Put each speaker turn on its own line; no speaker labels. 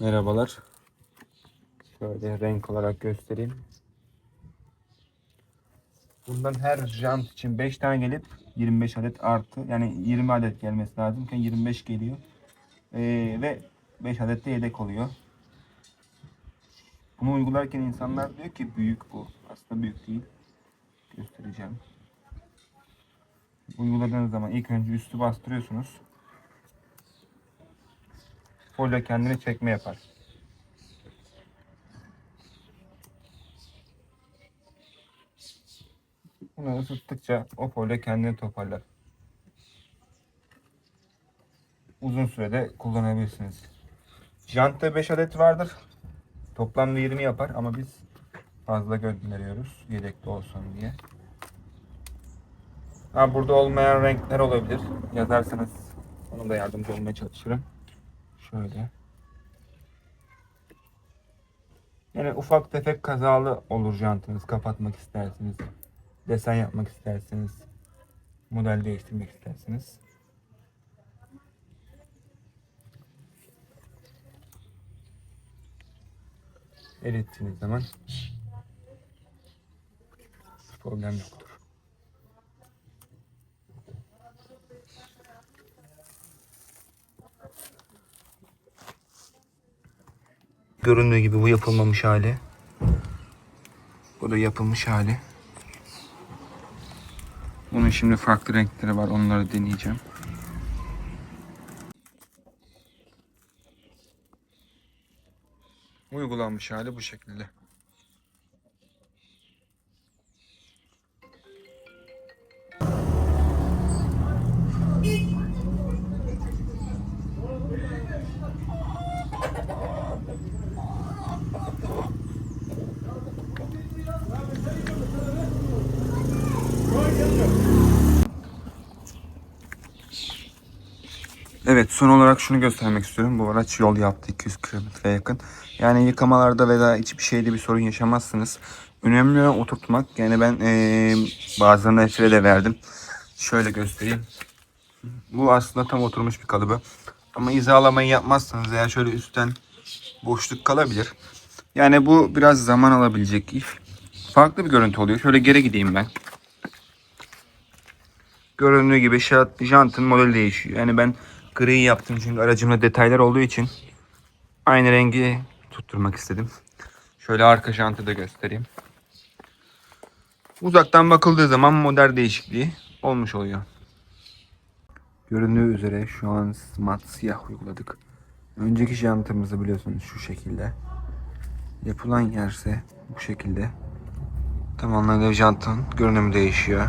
Merhabalar. Şöyle renk olarak göstereyim. Bundan her jant için 5 tane gelip 25 adet artı yani 20 adet gelmesi lazımken 25 geliyor. Ee, ve 5 adet de yedek oluyor. Bunu uygularken insanlar diyor ki büyük bu. Aslında büyük değil. Göstereceğim. Uyguladığınız zaman ilk önce üstü bastırıyorsunuz. Folyo kendini çekme yapar. Bunu ısıttıkça o folyo kendini toparlar. Uzun sürede kullanabilirsiniz. Jantta 5 adet vardır. Toplamda 20 yapar ama biz fazla gönderiyoruz. Yedekte olsun diye. Ha, burada olmayan renkler olabilir. Yazarsanız ona da yardımcı olmaya çalışırım. Şöyle. Yani ufak tefek kazalı olur jantınız. Kapatmak istersiniz. Desen yapmak istersiniz. Model değiştirmek istersiniz. Erittiğiniz zaman problem yoktur. Göründüğü gibi bu yapılmamış hali. Bu da yapılmış hali. Bunun şimdi farklı renkleri var. Onları deneyeceğim. Uygulanmış hali bu şekilde. Evet son olarak şunu göstermek istiyorum. Bu araç yol yaptı 200 kilometreye yakın. Yani yıkamalarda veya hiçbir şeyde bir sorun yaşamazsınız. Önemli olan oturtmak. Yani ben eee bazılarına esire de verdim. Şöyle göstereyim. Bu aslında tam oturmuş bir kalıbı. Ama hizalamayı yapmazsanız eğer şöyle üstten boşluk kalabilir. Yani bu biraz zaman alabilecek. Farklı bir görüntü oluyor. Şöyle geri gideyim ben. Göründüğü gibi jantın modeli değişiyor. Yani ben gri yaptım çünkü aracımda detaylar olduğu için aynı rengi tutturmak istedim. Şöyle arka jantı da göstereyim. Uzaktan bakıldığı zaman model değişikliği olmuş oluyor. Göründüğü üzere şu an mat siyah uyguladık. Önceki jantımızı biliyorsunuz şu şekilde. Yapılan yerse bu şekilde. Tam anlamıyla jantın görünümü değişiyor.